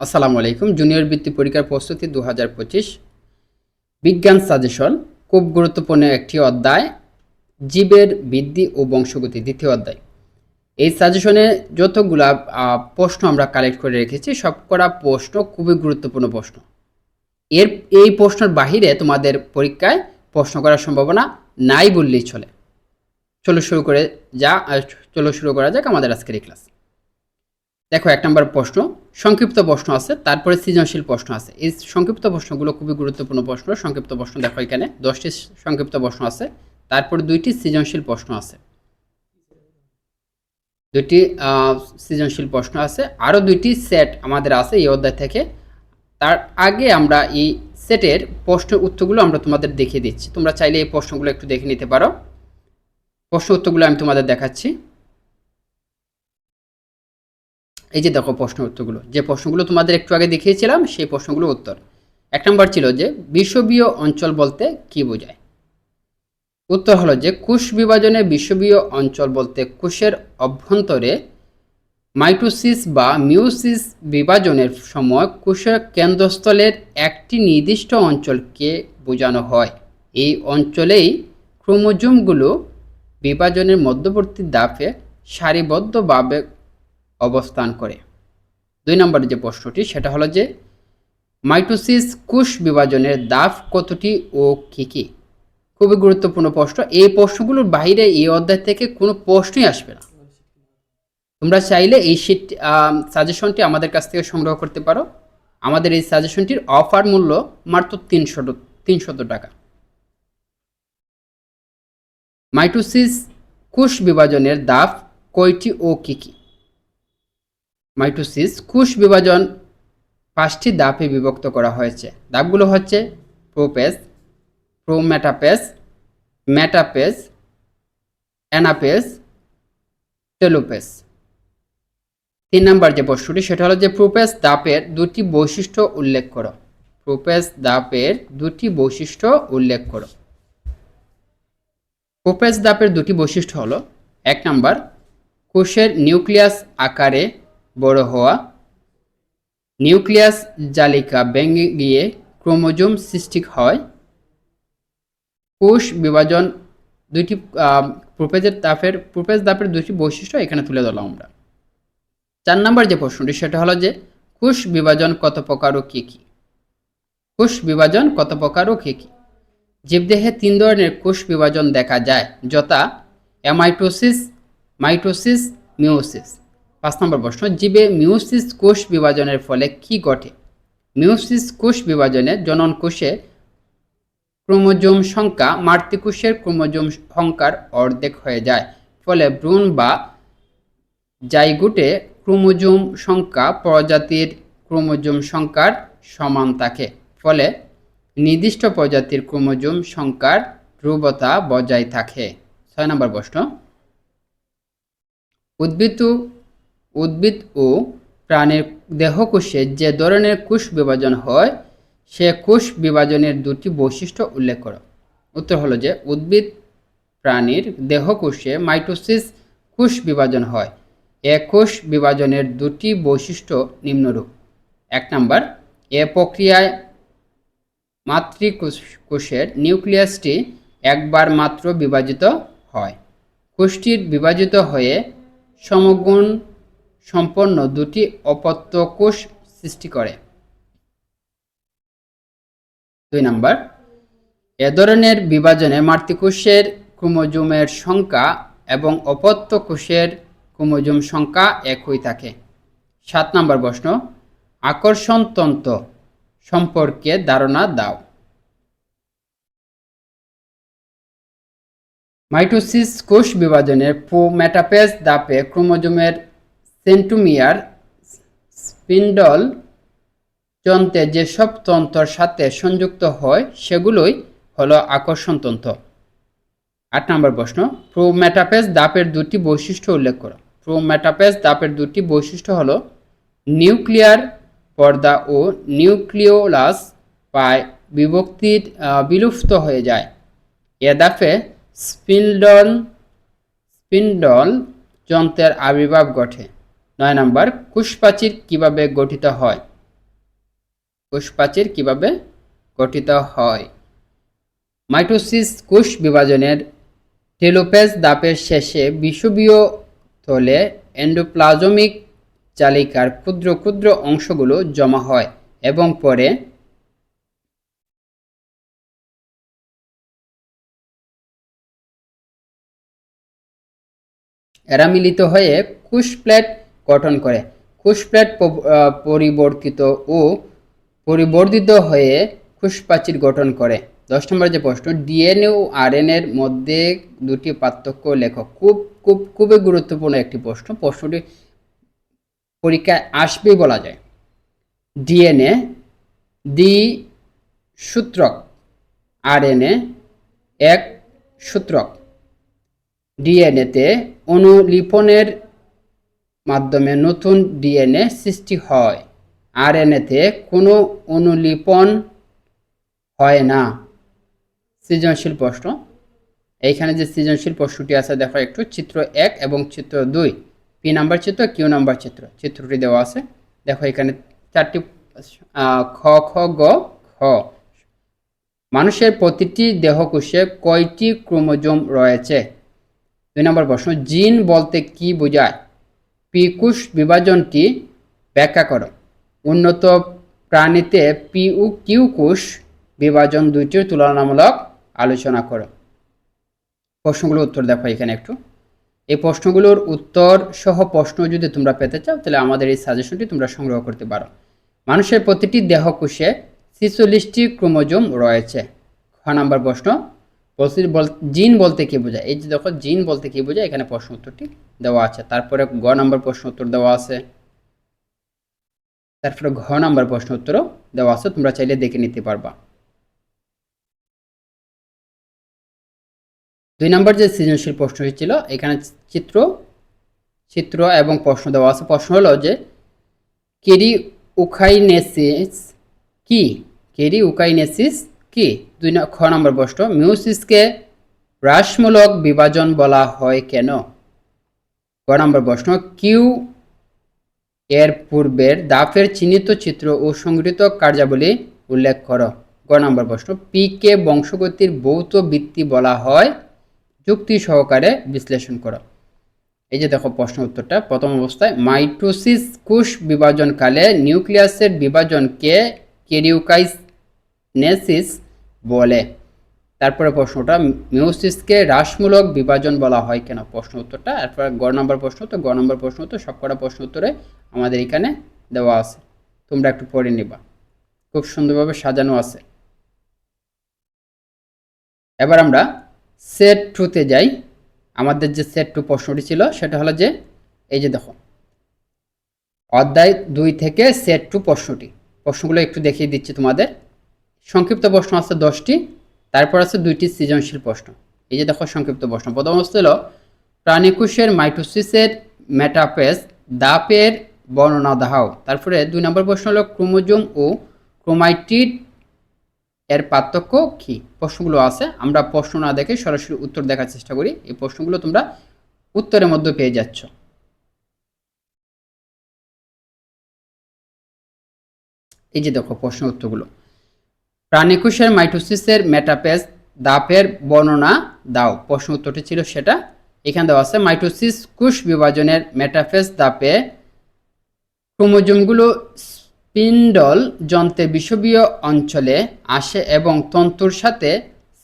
আসসালামু আলাইকুম। জুনিয়র বৃত্তি পরীক্ষার প্রস্তুতি দু হাজার পঁচিশ। বিজ্ঞান সাজেশন, খুব গুরুত্বপূর্ণ একটি অধ্যায়, জীবের বৃদ্ধি ও বংশগতি, দ্বিতীয় অধ্যায়। এই সাজেশনে যতগুলা প্রশ্ন আমরা কালেক্ট করে রেখেছি, সবকটা প্রশ্ন খুবই গুরুত্বপূর্ণ প্রশ্ন। এর, এই প্রশ্নের বাহিরে তোমাদের পরীক্ষায় প্রশ্ন করার সম্ভাবনা নাই বললেই চলে। চলো শুরু করে যা চলো শুরু করা যাক আমাদের আজকের এই ক্লাস দেখো এক নম্বর প্রশ্ন সংক্ষিপ্ত প্রশ্ন আছে তারপরে সৃজনশীল প্রশ্ন আছে। এই সংক্ষিপ্ত প্রশ্নগুলো খুবই গুরুত্বপূর্ণ প্রশ্ন সংক্ষিপ্ত প্রশ্ন দেখো এখানে দশটি সংক্ষিপ্ত প্রশ্ন আছে তারপরে দুইটি সৃজনশীল প্রশ্ন আছে। আহ, সৃজনশীল প্রশ্ন আছে আরও দুইটি সেট আমাদের আছে এই অধ্যায় থেকে। তার আগে আমরা এই সেটের প্রশ্ন উত্তরগুলো আমরা তোমাদের দেখিয়ে দিচ্ছি তোমরা চাইলে এই প্রশ্নগুলো একটু দেখে নিতে পারো। প্রশ্ন উত্তরগুলো আমি তোমাদের দেখাচ্ছি। এই যে দেখো প্রশ্ন উত্তরগুলো, যে প্রশ্নগুলো তোমাদের একটু আগে দেখিয়েছিলাম, সেই প্রশ্নগুলো উত্তর। এক নম্বর ছিল যে, বিশ্ববীয় অঞ্চল বলতে কি বোঝায়? উত্তর হলো যে কোষ বিভাজনে বিশ্ববীয় অঞ্চল বলতে কোষের অভ্যন্তরে মাইটোসিস বা মিউসিস বিভাজনের সময় কোষের কেন্দ্রস্থলের একটি নির্দিষ্ট অঞ্চলকে বোঝানো হয়। এই অঞ্চলেই ক্রোমোজোমগুলো বিভাজনের মধ্যবর্তী দাফে সারিবদ্ধভাবে অবস্থান করে। দুই নম্বরের যে প্রশ্নটি, সেটা হলো যে, মাইটোসিস কোষ বিভাজনের দাফ কতটি ও কী কী? খুবই গুরুত্বপূর্ণ প্রশ্ন। এই প্রশ্নগুলোর বাইরে এই অধ্যায় থেকে কোনো প্রশ্নই আসবে না। তোমরা চাইলে এই শিট সাজেশনটি আমাদের কাছ থেকে সংগ্রহ করতে পারো। আমাদের এই সাজেশনটির অফার মূল্য মাত্র তিনশো তিনশত টাকা। মাইটোসিস কোষ বিভাজনের দাফ কয়টি ও কী কী? মাইটোসিস কোষ বিভাজন পাঁচটি ধাপে বিভক্ত করা হয়েছে। ধাপগুলো হচ্ছে প্রোপেস প্রোমেটাপেস মেটাপেস অ্যানাপেস টেলোপেস তিন নম্বর যে প্রশ্নটি সেটা হলো যে প্রোপেস দাপের দুটি বৈশিষ্ট্য উল্লেখ করো। প্রোপেস দাপের দুটি বৈশিষ্ট্য উল্লেখ করো। প্রোপেস দাপের দুটি বৈশিষ্ট্য হলো, এক নম্বর, কোষের নিউক্লিয়াস আকারে বড় হওয়া। নিউক্লিয়াস জালিকা ভেঙে গিয়ে ক্রোমোজোম সৃষ্টি হয়। কোষ বিভাজন দুইটি প্রোপেজের দাপের প্রোপেজ দাপের দুটি বৈশিষ্ট্য এখানে তুলে ধরলাম আমরা। চার নম্বর যে প্রশ্নটি, সেটা হলো যে কোষ বিভাজন কত প্রকার ও কী কী? কোষ বিভাজন কত প্রকার ও কী কী? জীবদেহে তিন ধরনের কোষ বিভাজন দেখা যায়, যথা অ্যামাইটোসিস, মাইটোসিস মিওসিস পাঁচ নম্বর প্রশ্ন জীবে মিওসিস কোষ বিভাজনের ফলে কি ঘটে? মিওসিস কোষ বিভাজনে জনন কোষে ক্রোমোজোম সংখ্যা মাতৃকোষের ক্রোমোজোম সংখ্যার অর্ধেক হয়ে যায়। ফলে ভ্রূণ বা জাইগুটে ক্রোমোজোম সংখ্যা প্রজাতির ক্রোমোজোম সংখ্যার সমান থাকে। ফলে নির্দিষ্ট প্রজাতির ক্রোমোজোম সংখ্যার ধ্রুবতা বজায় থাকে। ছয় নম্বর প্রশ্ন, উদ্ভিদ উদ্ভিদ ও প্রাণীর দেহকোষে যে ধরনের কোষ বিভাজন হয়, সে কোষ বিভাজনের দুটি বৈশিষ্ট্য উল্লেখ করো। উত্তর হলো যে উদ্ভিদ প্রাণীর দেহকোষে মাইটোসিস কোষ বিভাজন হয়। এ কোষ বিভাজনের দুটি বৈশিষ্ট্য নিম্নরূপ। এক নম্বর, এ প্রক্রিয়ায় মাতৃকোষ কোষের নিউক্লিয়াসটি একবার মাত্র বিভাজিত হয়। কোষটির বিভাজিত হয়ে সমগুণ সম্পন্ন দুটি অপত্য কোষ সৃষ্টি করে। দুই নম্বর, এ ধরনের বিভাজনে মাতৃকোষের ক্রোমোজোমের সংখ্যা এবং অপত্য কোষের ক্রোমোজোম সংখ্যা একই থাকে। সাত নম্বর প্রশ্ন, আকর্ষণ তন্ত্র সম্পর্কে ধারণা দাও। মাইটোসিস কোষ বিভাজনের পো প্রোমেটাপেজ দাপে ক্রোমোজোমের সেন্টোমিয়ার স্পিন্ডল যন্ত্রে যেসব তন্ত্রর সাথে সংযুক্ত হয়, সেগুলোই হলো আকর্ষণ তন্ত্র। আট নম্বর প্রশ্ন প্রোমেটাপেজ দাপের দুটি বৈশিষ্ট্য উল্লেখ করো। প্রোমেটাপেজ দাপের দুটি বৈশিষ্ট্য হলো নিউক্লিয়ার পর্দা ও নিউক্লিওলাস পায় বিভক্তির বিলুপ্ত হয়ে যায়। এ দাপে স্পিন্ডল স্পিন্ডল যন্ত্রের আবির্ভাব ঘটে। নয় নম্বর কোষপ্রাচীর কীভাবে গঠিত হয়? কোষ প্রাচীর কীভাবে গঠিত হয়? মাইটোসিস কোষ বিভাজনের টেলোপেজ দাপের শেষে বিষুবীয় তলে এন্ডোপ্লাজমিক চালিকার ক্ষুদ্র ক্ষুদ্র অংশগুলো জমা হয় এবং পরে এরা মিলিত হয়ে কুশ প্লেট গঠন করে। কোষ প্লেট প- আহ, পরিবর্তিত ও পরিবর্ধিত হয়ে কোষপ্রাচীর গঠন করে। দশ নম্বর যে প্রশ্ন ডিএনএ ও আরএনএ এর মধ্যে দুটি পার্থক্য লেখো। খুব খুব খুবই গুরুত্বপূর্ণ একটি প্রশ্ন। প্রশ্নটি পরীক্ষায় আসবেই বলা যায়। ডিএনএ দ্বি সূত্রক আরএনএ এক সূত্রক। ডিএনএতে অনুলিপনের মাধ্যমে নতুন ডিএনএ সৃষ্টি হয়। আর আরএনএতে কোনো অনুলিপন হয় না। সৃজনশীল প্রশ্ন। এইখানে যে সৃজনশীল প্রশ্নটি আছে, দেখো একটু। চিত্র এক এবং চিত্র দুই। পি নাম্বার চিত্র, কিউ নাম্বার চিত্র। চিত্রটি দেওয়া আছে। দেখো এখানে চারটি খ খ, গ, খ। মানুষের প্রতিটি দেহকোষে কয়টি ক্রোমোজোম রয়েছে? দুই নম্বর প্রশ্ন, জিন বলতে কি বোঝায়? পিকুশ বিভাজনটি ব্যাখ্যা করো। উন্নত প্রাণীতে পি ও কিউ কোষ বিভাজন দুইটির তুলনামূলক আলোচনা করো। প্রশ্নগুলোর উত্তর দেখো এখানে একটু। এই প্রশ্নগুলোর উত্তর সহ প্রশ্ন যদি তোমরা পেতে চাও, তাহলে আমাদের এই সাজেশনটি তোমরা সংগ্রহ করতে পারো। মানুষের প্রতিটি দেহকোষে ছিচল্লিশটি ক্রোমোজোম রয়েছে। খ নাম্বার প্রশ্ন বলছি বল, জিন বলতে কি বোঝায়? এই যে দেখো, জিন বলতে কি বোঝায়? এখানে প্রশ্ন উত্তরটি দেওয়া আছে। তারপরে গ নাম্বার প্রশ্ন উত্তর দেওয়া আছে। তারপরে ঘ নাম্বার প্রশ্ন উত্তরও দেওয়া আছে। তোমরা চাইলে দেখে নিতে পারবা। দুই নাম্বার যে সৃজনশীল প্রশ্ন ছিল এখানে চিত্র চিত্র এবং প্রশ্ন দেওয়া আছে। প্রশ্ন হলো যে, কেরি উখাইনেসিস কি? কেরি উকাইনেসিস কি? দুই খ নম্বর প্রশ্ন, মিউসিসকে হ্রাসমূলক বিভাজন বলা হয় কেন? ক নম্বর প্রশ্ন, কিউ এর পূর্বের দাফের চিহ্নিত চিত্র ও সংগৃহীত কার্যাবলী উল্লেখ করো। গ নম্বর প্রশ্ন পি কে বংশগতির ভৌত ভিত্তি বলা হয়? যুক্তি সহকারে বিশ্লেষণ করো। এই যে দেখো প্রশ্ন উত্তরটা, প্রথম অবস্থায়, মাইটোসিস কোষ বিভাজনকালে নিউক্লিয়াসের বিভাজনকে কেরিউকাইনেসিস বলে। তারপরে প্রশ্নটা মিউসিসকে হ্রাসমূলক বিভাজন বলা হয় কেন? প্রশ্ন উত্তরটা তারপরে গ নম্বর প্রশ্ন তো গ নম্বর প্রশ্ন তো সবকটা প্রশ্ন উত্তরে আমাদের এখানে দেওয়া আছে। তোমরা একটু পড়ে নিবা। খুব সুন্দরভাবে সাজানো আছে। এবার আমরা সেট টুতে যাই। আমাদের যে সেট টু প্রশ্নটি ছিল, সেটা হলো যে, এই যে দেখো। অধ্যায় দুই থেকে সেট টু প্রশ্নটি। প্রশ্নগুলো একটু দেখিয়ে দিচ্ছি তোমাদের। সংক্ষিপ্ত প্রশ্ন আছে দশটি, তারপর আছে দুইটি সৃজনশীল প্রশ্ন। এই যে দেখো সংক্ষিপ্ত প্রশ্ন, প্রথম অবস্থা হলো, প্রাণীকোষের মাইটোসিসের মেটাপেস দাপের বর্ণনা দাও। তারপরে দুই নম্বর প্রশ্ন হলো, ক্রোমোজোম ও ক্রোমাইটিড এর পার্থক্য কি? প্রশ্নগুলো আছে, আমরা প্রশ্ন না দেখে সরাসরি উত্তর দেখার চেষ্টা করি। এই প্রশ্নগুলো তোমরা উত্তরের মধ্যে পেয়ে যাচ্ছ। এই যে দেখো প্রশ্ন উত্তরগুলো। প্রাণীকোষের মাইটোসিসের মেটাপেজ, দাপের বর্ণনা দাও। প্রশ্ন উত্তরটি ছিল সেটা। এখানে দেওয়া আছে, মাইটোসিস কোষ বিভাজনের মেটাফেজ, দাপে ক্রোমোজোমগুলো স্পিন্ডল যন্ত্রের বিষবীয় অঞ্চলে আসে এবং তন্তুর সাথে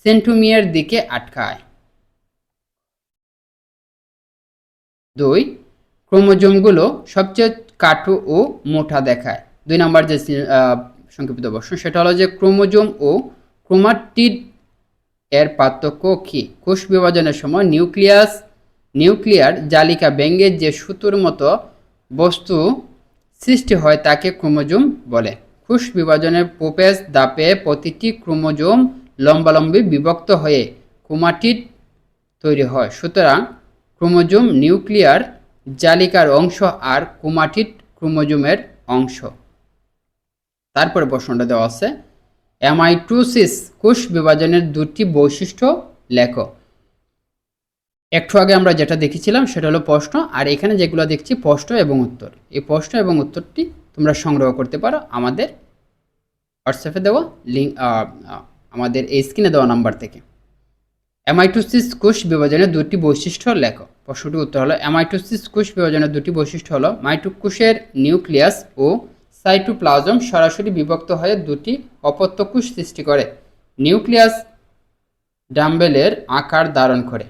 সেন্টুমিয়ার দিকে আটকায়। দুই, ক্রোমোজোমগুলো সবচেয়ে কাটু ও মোটা দেখায়। দুই নম্বর যে সংক্ষিপ্ত প্রশ্ন সেটা হলো যে ক্রোমোজোম ও ক্রোমাটিড এর পার্থক্য কী? কোষ বিভাজনের সময় নিউক্লিয়াস, নিউক্লিয়ার জালিকা ব্যঙ্গের যে সুতোর মতো বস্তু সৃষ্টি হয় তাকে ক্রোমোজোম বলে। কোষ বিভাজনের প্রোপেস দাপে প্রতিটি ক্রোমোজোম লম্বালম্বি বিভক্ত হয়ে ক্রোমাটিড তৈরি হয়। সুতরাং ক্রোমোজোম নিউক্লিয়ার জালিকার অংশ আর ক্রোমাটিড ক্রোমোজোমের অংশ। তারপরে প্রশ্নটা দেওয়া আছে অ্যামাইটোসিস কোষ বিভাজনের দুটি বৈশিষ্ট্য লেখো। একটু আগে আমরা যেটা দেখেছিলাম সেটা হলো প্রশ্ন, আর এখানে যেগুলো দেখছি প্রশ্ন এবং উত্তর। এই প্রশ্ন এবং উত্তরটি তোমরা সংগ্রহ করতে পারো আমাদের হোয়াটসঅ্যাপে দেওয়া লিঙ্ক আমাদের এই স্ক্রিনে দেওয়া নাম্বার থেকে। অ্যামাইটোসিস কোষ বিভাজনের দুটি বৈশিষ্ট্য লেখো। প্রশ্নটির উত্তর হলো অ্যামাইটোসিস কোষ বিভাজনের দুটি বৈশিষ্ট্য হলো মাইটোকোষের নিউক্লিয়াস ও সাইটোপ্লাজম সরাসরি বিভক্ত হয়ে দুটি অপত্য কোষ সৃষ্টি করে। নিউক্লিয়াস ডাম্বেলের আকার ধারণ করে।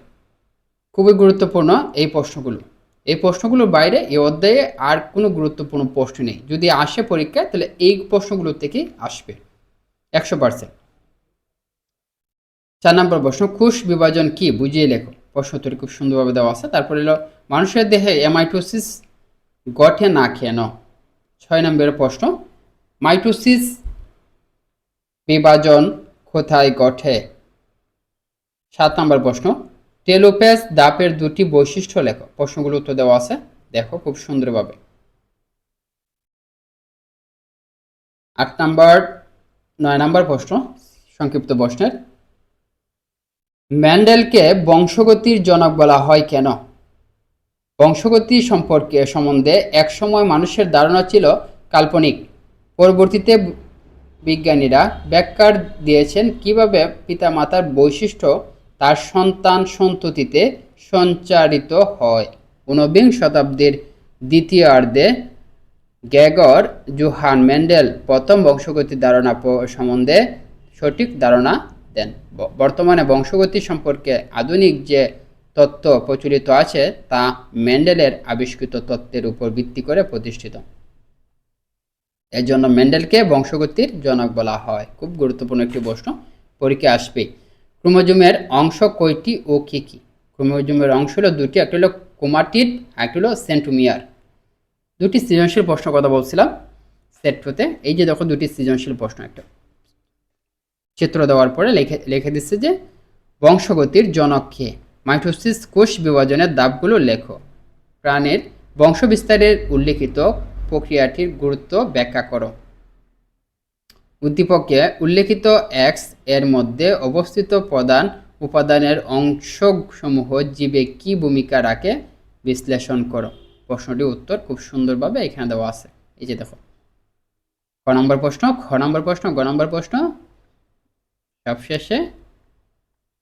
খুবই গুরুত্বপূর্ণ এই প্রশ্নগুলো। এই প্রশ্নগুলোর বাইরে এই অধ্যায়ে আর কোনো গুরুত্বপূর্ণ প্রশ্ন নেই। যদি আসে পরীক্ষায়, তাহলে এই প্রশ্নগুলো থেকেই আসবে। একশো পার্সেন্ট। চার নম্বর প্রশ্ন কোষ বিভাজন কি? বুঝিয়ে লেখো। প্রশ্নোত্তর খুব সুন্দরভাবে দেওয়া আছে। তারপরে হলো মানুষের দেহে এমাইটোসিস গঠে না কেন? ছয় নম্বরের প্রশ্ন, মাইটোসিস বিভাজন কোথায় ঘটে? সাত নম্বর প্রশ্ন, টেলোপেস দাপের দুটি বৈশিষ্ট্য লেখো। প্রশ্নগুলো উত্তর দেওয়া আছে, দেখো খুব সুন্দরভাবে। আট নম্বর, নয় নম্বর প্রশ্ন, সংক্ষিপ্ত প্রশ্নের। ম্যান্ডেলকে বংশগতির জনক বলা হয় কেন? বংশগতি সম্পর্কে সম্বন্ধে একসময় মানুষের ধারণা ছিল কাল্পনিক। পরবর্তীতে বিজ্ঞানীরা ব্যাখ্যার দিয়েছেন কীভাবে পিতামাতার বৈশিষ্ট্য তার সন্তান সন্ততিতে সঞ্চারিত হয়। ঊনবিংশ শতাব্দীর দ্বিতীয়ার্ধে গ্যাগর, জুহান ম্যান্ডেল প্রথম বংশগতির ধারণা সম্বন্ধে সঠিক ধারণা দেন। বর্তমানে বংশগতি সম্পর্কে আধুনিক যে তত্ত্ব প্রচলিত আছে তা ম্যান্ডেলের আবিষ্কৃত তত্ত্বের উপর ভিত্তি করে প্রতিষ্ঠিত। এর জন্য ম্যান্ডেলকে বংশগতির জনক বলা হয়। খুব গুরুত্বপূর্ণ একটি প্রশ্ন। পরীক্ষা আসবে ক্রোমোজোমের অংশ কয়টি ও কী কী? ক্রোমোজোমের অংশ হলো দুটি, একটি হলো কোমাটিড একটি হলো সেন্টুমিয়ার। দুটি সৃজনশীল প্রশ্ন কথা বলছিলাম। সেট এই যে দেখো দুটি সৃজনশীল প্রশ্ন একটা। চিত্র দেওয়ার পরে লিখে লিখে দিচ্ছে যে বংশগতির জনক কে? মাইটোসিস কোষ বিভাজনের দাবগুলো লেখো। প্রাণের বংশবিস্তারের উল্লেখিত প্রক্রিয়াটির গুরুত্ব ব্যাখ্যা করো। উদ্দীপকে উল্লেখিত এক্সের মধ্যে অবস্থিত প্রধান উপাদানের অংশসমূহ জীবে কি ভূমিকা রাখে বিশ্লেষণ করো। প্রশ্নটির উত্তর খুব সুন্দরভাবে এখানে দেওয়া আছে। এই যে দেখো। ক নম্বর প্রশ্ন, খ নম্বর প্রশ্ন, গ নম্বর প্রশ্ন। সবশেষে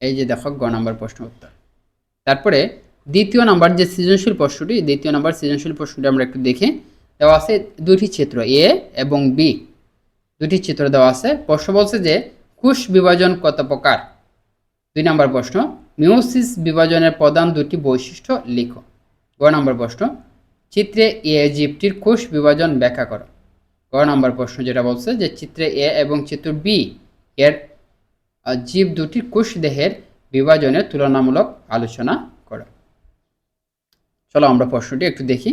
এই যে দেখো গ নম্বর প্রশ্ন উত্তর। তারপরে দ্বিতীয় নাম্বার যে সৃজনশীল প্রশ্নটি, দ্বিতীয় নাম্বার সৃজনশীল প্রশ্নটি আমরা একটু দেখি। দেওয়া আছে দুটি চিত্র, এ এবং বি। দুটি চিত্র দেওয়া আছে। প্রশ্ন বলছে যে, কোষ বিভাজন কত প্রকার? দুই নম্বর প্রশ্ন মিউসিস বিভাজনের প্রধান দুটি বৈশিষ্ট্য লিখো। গ নম্বর প্রশ্ন, চিত্রে এ জীবটির কোষ বিভাজন ব্যাখ্যা করো। গ নম্বর প্রশ্ন যেটা বলছে যে, চিত্রে এ এবং চিত্র বি, এর জীব দুটির কোষ দেহের বিভাজনের তুলনামূলক আলোচনা করো। চলো আমরা প্রশ্নটি একটু দেখি।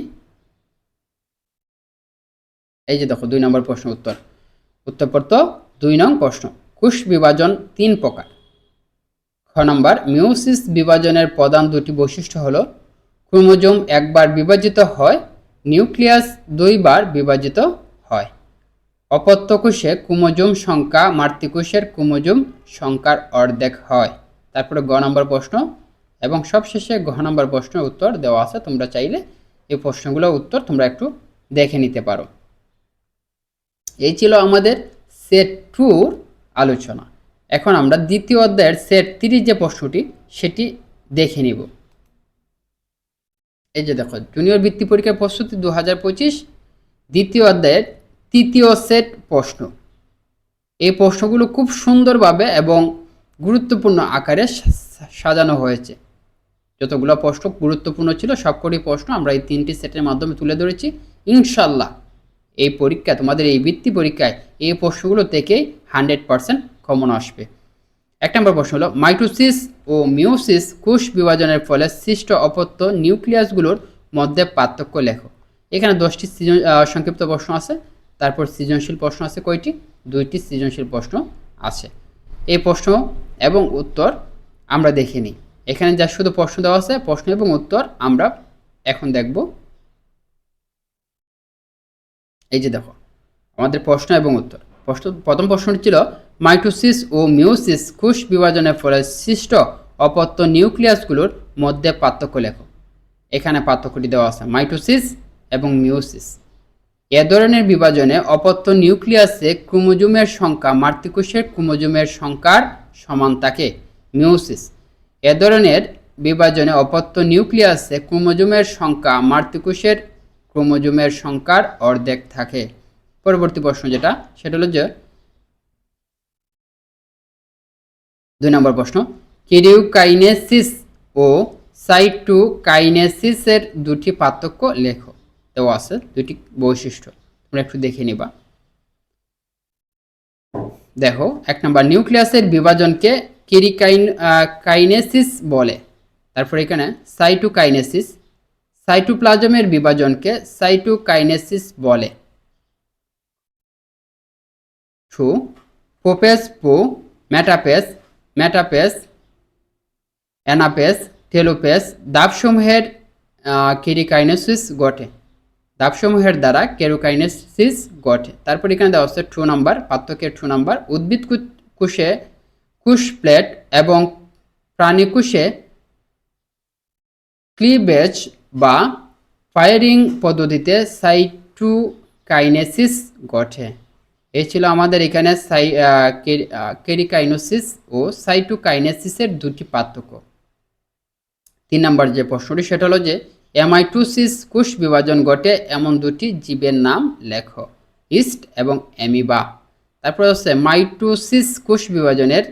এই যে দেখো, দুই নম্বর প্রশ্ন উত্তর। উত্তরপত্র, দুই নং প্রশ্ন। কোষ বিভাজন তিন প্রকার। খ নম্বর, মিউসিস বিভাজনের প্রধান দুটি বৈশিষ্ট্য হল, ক্রোমোজোম একবার বিভাজিত হয়, নিউক্লিয়াস দুইবার বিভাজিত হয়। অপত্য কোষে সংখ্যা মাতৃকোষের ক্রোমোজোম সংখ্যার অর্ধেক হয়। তারপরে গ নম্বর প্রশ্ন এবং সবশেষে ঘ নম্বর প্রশ্নের উত্তর দেওয়া আছে। তোমরা চাইলে এই প্রশ্নগুলোর উত্তর তোমরা একটু দেখে নিতে পারো। এই ছিল আমাদের সেট টুর আলোচনা। এখন আমরা দ্বিতীয় অধ্যায়ের সেট তিরিশ যে প্রশ্নটি, সেটি দেখে নিব। এই যে দেখো, জুনিয়র বৃত্তি পরীক্ষার প্রস্তুতি দু হাজার পঁচিশ, দ্বিতীয় অধ্যায়ের তৃতীয় সেট প্রশ্ন। এই প্রশ্নগুলো খুব সুন্দরভাবে এবং গুরুত্বপূর্ণ আকারে সাজানো হয়েছে। যতগুলো প্রশ্ন গুরুত্বপূর্ণ ছিল, সবকটি প্রশ্ন আমরা এই তিনটি সেটের মাধ্যমে তুলে ধরেছি। ইনশাল্লাহ এই পরীক্ষা, তোমাদের এই বৃত্তি পরীক্ষায় এই প্রশ্নগুলো থেকেই হান্ড্রেড পার্সেন্ট কমন আসবে। এক নম্বর প্রশ্ন হলো, মাইটোসিস ও মিওসিস কোষ বিভাজনের ফলে সৃষ্ট অপত্য নিউক্লিয়াসগুলোর মধ্যে পার্থক্য লেখো। এখানে দশটি সৃজন সংক্ষিপ্ত প্রশ্ন আছে, তারপর সৃজনশীল প্রশ্ন আছে কয়টি? দুইটি সৃজনশীল প্রশ্ন আছে। এই প্রশ্ন এবং উত্তর আমরা দেখে নিই। এখানে যা শুধু প্রশ্ন দেওয়া আছে, প্রশ্ন এবং উত্তর আমরা এখন দেখব। এই যে দেখো, আমাদের প্রশ্ন এবং উত্তর। প্রশ্ন, প্রথম প্রশ্নটি ছিল, মাইটোসিস ও মিউসিস কোষ বিভাজনের ফলে সৃষ্ট অপত্য নিউক্লিয়াসগুলোর মধ্যে পার্থক্য লেখো। এখানে পার্থক্যটি দেওয়া আছে, মাইটোসিস এবং মিউসিস এ ধরনের বিভাজনে অপত্য নিউক্লিয়াসে ক্রোমোজোমের সংখ্যা মাতৃকোষের ক্রোমোজোমের সংখ্যার সমান থাকে মিওসিস এ ধরনের বিভাজনে অপত্য নিউক্লিয়াসে ক্রোমোজোমের সংখ্যা মাতৃকোষের ক্রোমোজোমের সংখ্যার অর্ধেক থাকে। পরবর্তী প্রশ্ন যেটা, সেটা হলো যে, দুই নম্বর প্রশ্ন কিরিউকাইনেসিস ও সাইটোকাইনেসিসের দুটি পার্থক্য লেখো। দেওয়া আছে, দুটি বৈশিষ্ট্য। তোমরা একটু দেখে নিবা। দেখো, এক নম্বর, নিউক্লিয়াসের বিভাজনকে কিরিকাইন কাইনেসিস বলে। তারপর এখানে সাইটোকাইনেসিস, সাইটোপ্লাজমের বিভাজনকে সাইটোকাইনেসিস বলে। Two prophase pro metaphase metaphase অ্যানাপেস টেলোপেস দাবসমূহের কেরিকাইনেসিস ঘটে। দাবসমূহের দ্বারা কেরোকাইনেসিস ঘটে। তারপর এখানে দেওয়া হচ্ছে টু নাম্বার, পার্থক্যের টু নাম্বার। উদ্ভিদ কোষে কুশ প্লেট এবং প্রাণী কোষে ক্লিবেজ বা ফায়ারিং পদ্ধতিতে সাইটোকাইনেসিস ঘটে। এই ছিল আমাদের এখানে সাই কেরিকাইনোসিস ও সাইটোকাইনেসিসের দুটি পার্থক্য। তিন নম্বর যে প্রশ্নটি, সেটা হলো যে অ্যামাইটোসিস কোষ বিভাজন ঘটে এমন দুটি জীবের নাম লেখো, ইস্ট এবং অ্যামিবা। তারপর হচ্ছে মাইটোসিস কোষ বিভাজনের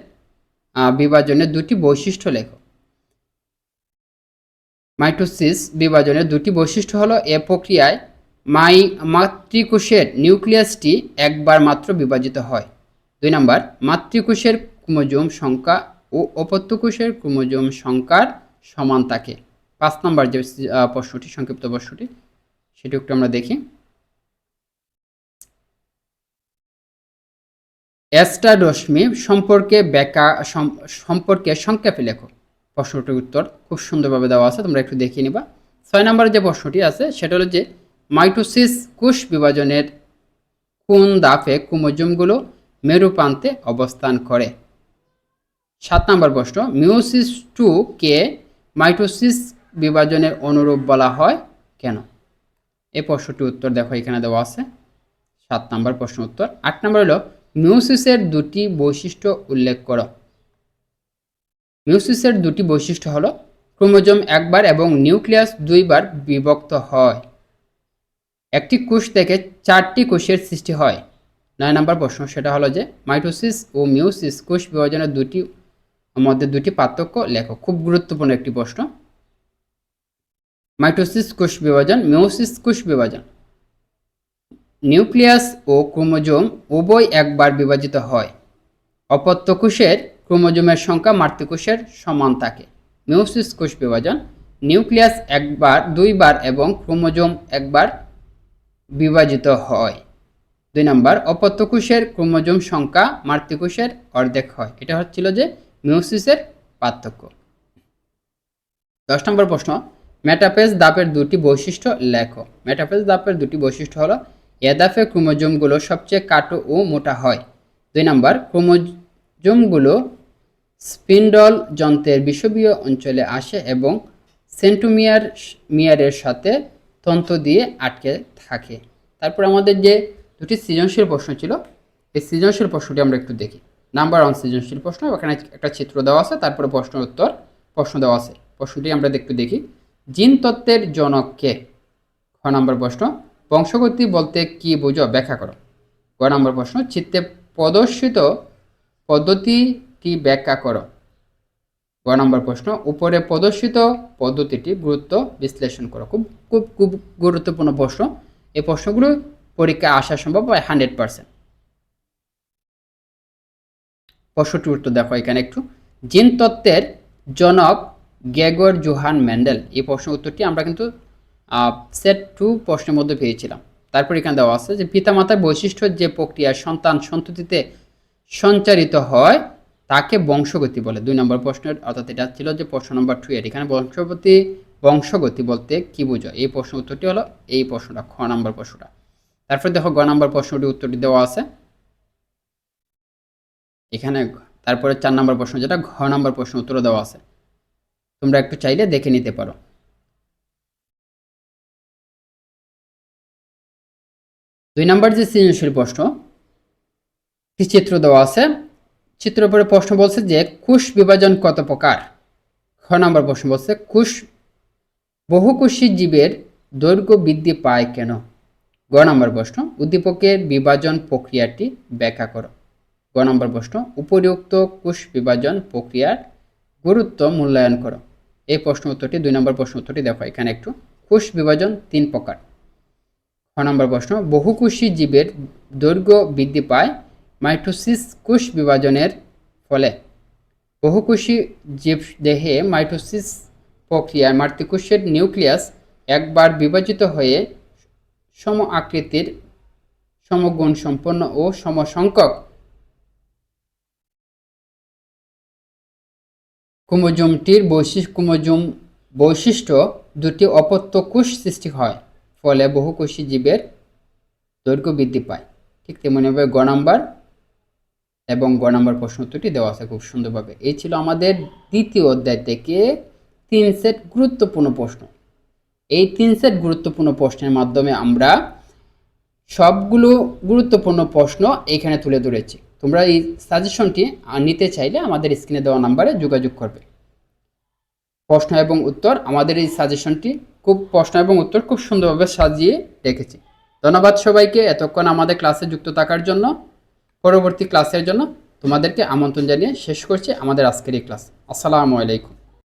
বিভাজনের দুটি বৈশিষ্ট্য লেখো। মাইটোসিস বিভাজনের দুটি বৈশিষ্ট্য হলো, এ প্রক্রিয়ায় মাই, মাতৃকোষের নিউক্লিয়াসটি একবার মাত্র বিভাজিত হয়। দুই নম্বর, মাতৃকোষের ক্রোমোজোম সংখ্যা ও অপত্যকোষের ক্রোমোজোম সংখ্যার সমান থাকে। পাঁচ নম্বর যে প্রশ্নটি, সংক্ষিপ্ত প্রশ্নটি, সেটি একটু আমরা দেখি। অ্যাস্টাডশমি সম্পর্কে সম- সম্পর্কে সংক্ষেপে লেখো। প্রশ্নটির উত্তর খুব সুন্দরভাবে দেওয়া আছে, তোমরা একটু দেখিয়ে নিবা। ছয় নম্বরের যে প্রশ্নটি আছে, সেটা হলো যে, মাইটোসিস কোষ বিভাজনের কোন দাফে কুমজুমগুলো মেরু প্রান্তে অবস্থান করে? সাত নম্বর প্রশ্ন মিউসিস টু কে মাইটোসিস বিভাজনের অনুরূপ বলা হয় কেন? এই প্রশ্নটির উত্তর দেখো, এখানে দেওয়া আছে। সাত নম্বর প্রশ্ন উত্তর। আট নম্বর হলো মিওসিসের দুটি বৈশিষ্ট্য উল্লেখ করো। মিওসিসের দুটি বৈশিষ্ট্য হলো, ক্রোমোজোম একবার এবং নিউক্লিয়াস দুইবার বিভক্ত হয়। একটি কোষ থেকে চারটি কোষের সৃষ্টি হয়। নয় নম্বর প্রশ্ন, সেটা হলো যে, মাইটোসিস ও মিওসিস কোষ বিভাজনের দুটি, মধ্যে দুটি পার্থক্য লেখো। খুব গুরুত্বপূর্ণ একটি প্রশ্ন। মাইটোসিস কোষ বিভাজন মিওসিস কোষ বিভাজন। নিউক্লিয়াস ও ক্রোমোজোম উভয় একবার বিভাজিত হয়। অপত্য কোষের ক্রোমোজোমের সংখ্যা মাতৃকোষের সমান থাকে। মিওসিস কোষ বিভাজন, নিউক্লিয়াস একবার, দুইবার এবং ক্রোমোজোম একবার বিভাজিত হয়। দুই নম্বর, অপত্য কোষের ক্রোমোজোম সংখ্যা মাতৃকোষের অর্ধেক হয়। এটা হচ্ছিল যে মিওসিসের পার্থক্য। দশ নম্বর প্রশ্ন মেটাপেজ দাপের দুটি বৈশিষ্ট্য লেখো। মেটাপেজ দাপের দুটি বৈশিষ্ট্য হলো, এ দাপে ক্রোমোজোমগুলো সবচেয়ে কাটো ও মোটা হয়। দুই নম্বর, ক্রোমোজোমগুলো স্পিন্ডল যন্ত্রের বিষবীয় অঞ্চলে আসে এবং সেন্টোমিয়ার মিয়ারের সাথে তন্তু দিয়ে আটকে থাকে। তারপর আমাদের যে দুটি সৃজনশীল প্রশ্ন ছিল, এই সৃজনশীল প্রশ্নটি আমরা একটু দেখি। নাম্বার ওয়ান সৃজনশীল প্রশ্ন ওখানে একটা চিত্র দেওয়া আছে, তারপরে প্রশ্ন উত্তর প্রশ্ন দেওয়া আছে। প্রশ্নটি আমরা একটু দেখি। জিন তত্ত্বের জনক কে খ নম্বর প্রশ্ন, বংশগতি বলতে কি বুঝো? ব্যাখ্যা করো। গ নম্বর প্রশ্ন, চিত্তে প্রদর্শিত পদ্ধতিটি ব্যাখ্যা করো? গ নম্বর প্রশ্ন, উপরে প্রদর্শিত পদ্ধতিটি গুরুত্ব বিশ্লেষণ করো। খুব খুব খুব গুরুত্বপূর্ণ প্রশ্ন। এই প্রশ্নগুলো পরীক্ষায় আসা সম্ভব হয় হান্ড্রেড পার্সেন্ট। প্রশ্নটির উত্তর দেখো এখানে একটু। জিন তত্ত্বের জনক গ্যাগর জোহান ম্যান্ডেল, এই প্রশ্ন উত্তরটি আমরা কিন্তু সেট টু প্রশ্নের মধ্যে পেয়েছিলাম। তারপর এখানে দেওয়া আছে যে পিতামাতার বৈশিষ্ট্য যে প্রক্রিয়া সন্তান সন্ততিতে সঞ্চারিত হয়, তাকে বংশগতি বলে। দুই নম্বর প্রশ্নের, অর্থাৎ এটা ছিল যে প্রশ্ন নম্বর টু এর। এখানে বংশগতি বংশগতি বলতে কি বুঝো এই প্রশ্ন উত্তরটি হলো এই প্রশ্নটা, খ নম্বর প্রশ্নটা। তারপর দেখো গ নম্বর প্রশ্নটি উত্তরটি দেওয়া আছে। এখানে তারপরে চার নম্বর প্রশ্ন যেটা, ঘ নম্বর প্রশ্ন উত্তর দেওয়া আছে। তোমরা একটু চাইলে দেখে নিতে পারো। দুই নম্বর যে সৃজনশীল প্রশ্ন চিত্র দেওয়া আছে? চিত্র উপরে প্রশ্ন বলছে যে কুশ বিভাজন কত প্রকার? খ নম্বর প্রশ্ন বলছে কুশ বহুকোষী জীবের দৈর্ঘ্য বৃদ্ধি পায় কেন? গ নম্বর প্রশ্ন, উদ্দীপকের বিভাজন প্রক্রিয়াটি ব্যাখ্যা করো। গ নম্বর প্রশ্ন, উপরিউক্ত কোষ বিভাজন প্রক্রিয়ার গুরুত্ব মূল্যায়ন করো। এই প্রশ্ন উত্তরটি, দুই নম্বর প্রশ্ন উত্তরটি দেখো এখানে একটু। কোষ বিভাজন তিন প্রকার। খ নম্বর প্রশ্ন বহুকোষী জীবের দৈর্ঘ্য বৃদ্ধি পায় মাইটোসিস কোষ বিভাজনের ফলে। বহুকোষী জীব দেহে মাইটোসিস প্রক্রিয়ায় মাতৃকোষের নিউক্লিয়াস একবার বিভাজিত হয়ে সম আকৃতির সমগুণ সম্পন্ন ও সমসংখ্যক ক্রোমোজোমটির বৈশিষ্ট্য ক্রোমোজোম বৈশিষ্ট্য দুটি অপত্য কোষ সৃষ্টি হয়, ফলে বহুকোষী জীবের দৈর্ঘ্য বৃদ্ধি পায়। ঠিক তেমনিভাবে গ নাম্বার এবং গ নাম্বার প্রশ্ন উত্তরটি দেওয়া আছে খুব সুন্দরভাবে। এই ছিল আমাদের দ্বিতীয় অধ্যায় থেকে তিন সেট গুরুত্বপূর্ণ প্রশ্ন। এই তিন সেট গুরুত্বপূর্ণ প্রশ্নের মাধ্যমে আমরা সবগুলো গুরুত্বপূর্ণ প্রশ্ন এখানে তুলে ধরেছি। তোমরা এই সাজেশনটি নিতে চাইলে আমাদের স্ক্রিনে দেওয়া নাম্বারে যোগাযোগ করবে। প্রশ্ন এবং উত্তর আমাদের এই সাজেশনটি খুব প্রশ্ন এবং উত্তর খুব সুন্দরভাবে সাজিয়ে রেখেছি। ধন্যবাদ সবাইকে এতক্ষণ আমাদের ক্লাসে যুক্ত থাকার জন্য। পরবর্তী ক্লাসের জন্য তোমাদেরকে আমন্ত্রণ জানিয়ে শেষ করছি আমাদের আজকের এই ক্লাস আসসালামু আলাইকুম।